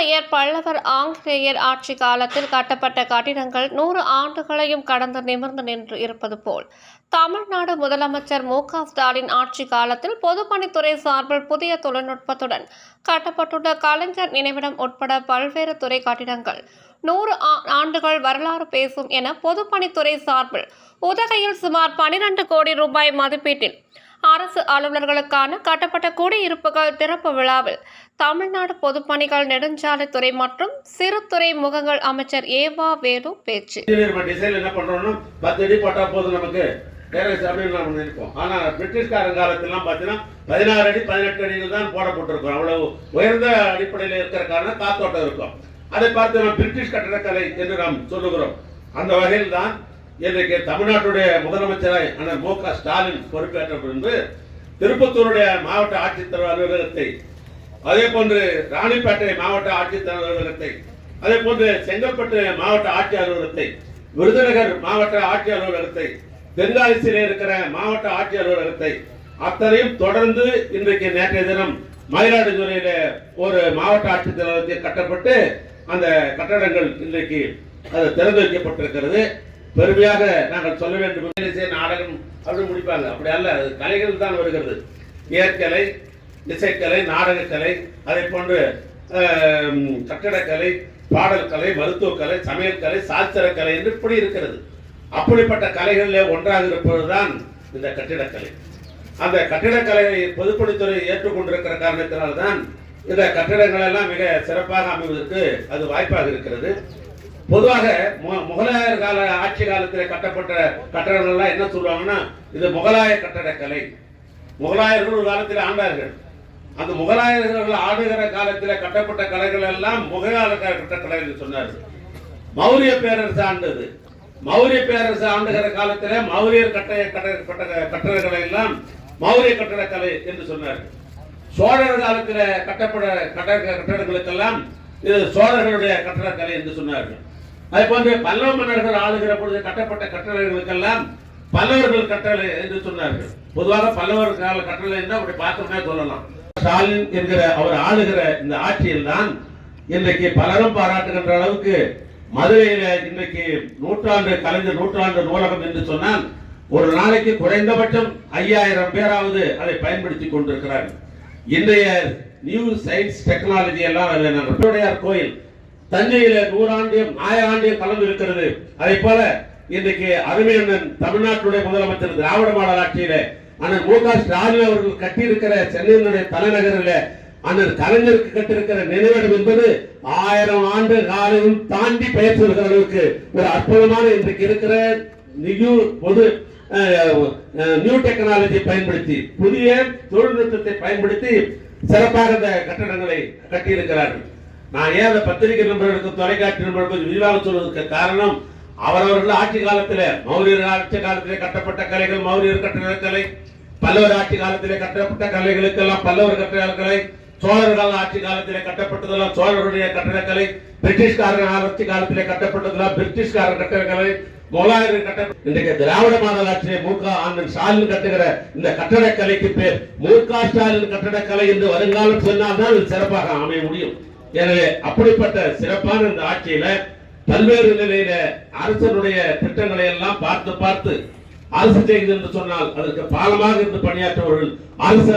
பல்லவர் ஆங்கிலேயர் ஆட்சி காலத்தில் கட்டப்பட்ட கட்டிடங்கள் நூறு ஆண்டுகளையும் கடந்து நிமிர்ந்து நின்று இருப்பது போல். தமிழ்நாடு முதலமைச்சர் மு. க. ஸ்டாலின் ஆட்சி காலத்தில் பொதுப்பணித்துறை சார்பில் புதிய தொழில்நுட்பத்துடன் கட்டப்பட்டுள்ள கலைஞர் நினைவிடம் உட்பட பல்வேறு துறை கட்டிடங்கள் நூறு ஆ- ஆண்டுகள் வரலாறு பேசும் என பொதுப்பணித்துறை சார்பில் உதகையில் சுமார் பனிரெண்டு கோடி ரூபாய் மதிப்பீட்டில் அரசு அலுவலர்களுக்கான கட்டப்பட்ட குடியிருப்புகள் திறப்பு விழாவில் தமிழ்நாடு பொதுப்பணிகள் நெடுஞ்சாலைத்துறை மற்றும் சிறுத்துறை முகங்கள் அமைச்சர் ஏவா வேலு பேச்சு. என்ன பண்றோம்னா பத்து அடி போட்டா போதும் நமக்கு. டேரஸ் அப்படின்னு நம்ம நினைப்போம் ஆனா பிரிட்டிஷ்காரன் காலத்திலாம் பார்த்தீங்கன்னா பதினாறு அடி பதினெட்டு அடியில் தான் போடப்பட்டிருக்கும். அவ்வளவு உயர்ந்த அடிப்படையில் இருக்கிற காரணம் காத்தோட்டம் இருக்கும். அதை பார்த்து நாம் பிரிட்டிஷ் கட்டடக்கலை என்று நாம் சொல்லுகிறோம். அந்த வகையில் தான் இன்றைக்கு தமிழ்நாட்டுடைய முதலமைச்சராய் அண்ணன் மு க ஸ்டாலின் பொறுப்பேற்ற பின்பு திருப்பத்தூருடைய மாவட்ட ஆட்சித்தலைவர் அலுவலகத்தை அதே போன்று ராணிப்பேட்டை மாவட்ட ஆட்சித்தலைவர் அலுவலகத்தை அதே போன்று செங்கல்பட்டு மாவட்ட ஆட்சி அலுவலகத்தை விருதுநகர் மாவட்ட ஆட்சி அலுவலகத்தை தென்காசியிலே இருக்கிற மாவட்ட ஆட்சி அலுவலகத்தை அத்தனையும் தொடர்ந்து இன்றைக்கு நேற்றைய தினம் மயிலாடுதுறையில ஒரு மாவட்ட ஆட்சித்தலைவரத்தில் கட்டப்பட்டு அந்த கட்டடங்கள் இன்றைக்கு அது திறந்து வைக்கப்பட்டிருக்கிறது. பெருமையாக நாங்கள் சொல்ல வேண்டும். இசை நாடகம் அப்படி முடிப்பாங்க அப்படி அல்ல கலைகள் தான் வருகிறது. இயற்கலை இசைக்கலை நாடகக்கலை அதை போன்று கட்டடக்கலை பாடல் கலை மருத்துவக்கலை சமையல் கலை சாஸ்திரக்கலை என்று இப்படி இருக்கிறது. அப்படிப்பட்ட கலைகளில் ஒன்றாக இருப்பதுதான் இந்த கட்டிடக்கலை. அந்த கட்டிடக்கலையை பொதுப்பணித்துறை ஏற்றுக்கொண்டிருக்கிற காரணத்தினால்தான் இந்த கட்டிடங்கள் எல்லாம் மிக சிறப்பாக அமைவதற்கு அது வாய்ப்பாக இருக்கிறது. பொதுவாக மு- முகலாயர் கால ஆட்சி காலத்தில் கட்டப்பட்ட கட்டடங்கள் எல்லாம் என்ன சொல்லுவாங்கன்னா இது முகலாய கட்டடக்கலை. முகலாயர்கள் ஒரு காலத்தில் ஆண்டார்கள். அந்த முகலாயர்கள் ஆடுகிற காலத்தில் கட்டப்பட்ட கலைகள் எல்லாம் முகலாய கட்டக்கலை என்று சொன்னார்கள். மௌரிய பேரரசு ஆண்டது. மௌரிய பேரரசு ஆண்டுகிற காலத்தில் மௌரியர் கட்ட கட்ட கட்டடக்கலை எல்லாம் மௌரிய கட்டடக்கலை என்று சொன்னார்கள். சோழர் காலத்தில் கட்டப்பட கட்ட கட்டடங்களுக்கெல்லாம் இது சோழர்களுடைய கட்டடக்கலை என்று சொன்னார்கள். அதே போன்று பல்லவ மன்னர்கள் ஆளுகிற பொழுது கட்டப்பட்ட கட்டளைகளுக்கெல்லாம் பல்லவர்கள் கட்டளை என்று சொன்னார்கள். பொதுவாக பல்லவர் கால கட்டளை என்று அப்படி பார்த்தோம்னா சொல்லலாம். ஸ்டாலின் என்கிற அவர் ஆளுகிற இந்த ஆட்சியில் தான் இன்றைக்கு பலரும் பாராட்டுகின்ற அளவுக்கு மதுரையில இன்றைக்கு நூற்றாண்டு கலைஞர் நூற்றாண்டு நூலகம் என்று சொன்னால் ஒரு நாளைக்கு குறைந்தபட்சம் ஐயாயிரம் பேராவது அதை பயன்படுத்தி கொண்டிருக்கிறார்கள். இன்றைய நியூ சயின்ஸ் டெக்னாலஜி எல்லாம் கோயில் தஞ்சையில நூறாண்டியம் ஆயிராண்டியம் கலந்து இருக்கிறது. அதே போல இன்றைக்கு அருமையண்ணன் தமிழ்நாட்டுடைய முதலமைச்சர் திராவிட மாடல் ஆட்சியில அண்ணன் மு க ஸ்டாலின் அவர்கள் கட்டியிருக்கிற சென்னையினுடைய தலைநகரில் அண்ணன் கலைஞருக்கு கட்டிருக்கிற நினைவிடம் என்பது ஆயிரம் ஆண்டு காலையும் தாண்டி பெயர் சொல்கிற அளவுக்கு ஒரு அற்புதமான இன்றைக்கு இருக்கிற நியூ பொது நியூ டெக்னாலஜி பயன்படுத்தி புதிய தொழில்நுட்பத்தை பயன்படுத்தி சிறப்பாக இந்த கட்டடங்களை கட்டியிருக்கிறார்கள். நான் ஏன் அந்த பத்திரிகை நண்பர்களுக்கு தொலைக்காட்சி நண்பர்களுக்கு விரிவாக சொல்வதற்கு காரணம் அவரவர்கள் ஆட்சி காலத்தில் மௌரியர் ஆட்சி காலத்திலே கட்டப்பட்ட கலைகள் மௌரியர் கட்டடக்கலை பல்லவர் ஆட்சி காலத்திலே கட்டப்பட்ட கலைகளுக்கெல்லாம் பல்லவர் கட்டின சோழர் கால ஆட்சி காலத்திலே கட்டப்பட்டதெல்லாம் சோழருடைய கட்டடக்கலை பிரிட்டிஷ்காரர் ஆட்சி காலத்திலே கட்டப்பட்டதெல்லாம் பிரிட்டிஷ்காரர் கட்டடக்கலை முகலாயர் கட்ட இன்றைக்கு திராவிட மாடல் ஆட்சியை மு க ஆனந்த் ஸ்டாலின் கட்டுகிற இந்த கட்டடக்கலைக்கு பேர் மு க ஸ்டாலின் கட்டடக்கலை என்று வருங்காலம் சொன்னால்தான் சிறப்பாக அமைய முடியும். எனவே அப்படிப்பட்ட சிறப்பான இந்த ஆட்சியில பல்வேறு நிலையில அரசனுடைய திட்டங்களை எல்லாம் பார்த்து பார்த்து அரசு செய்கிறது என்று சொன்னால் அதற்கு பாலமாக இருந்து பணியாற்றவர்கள் அரசு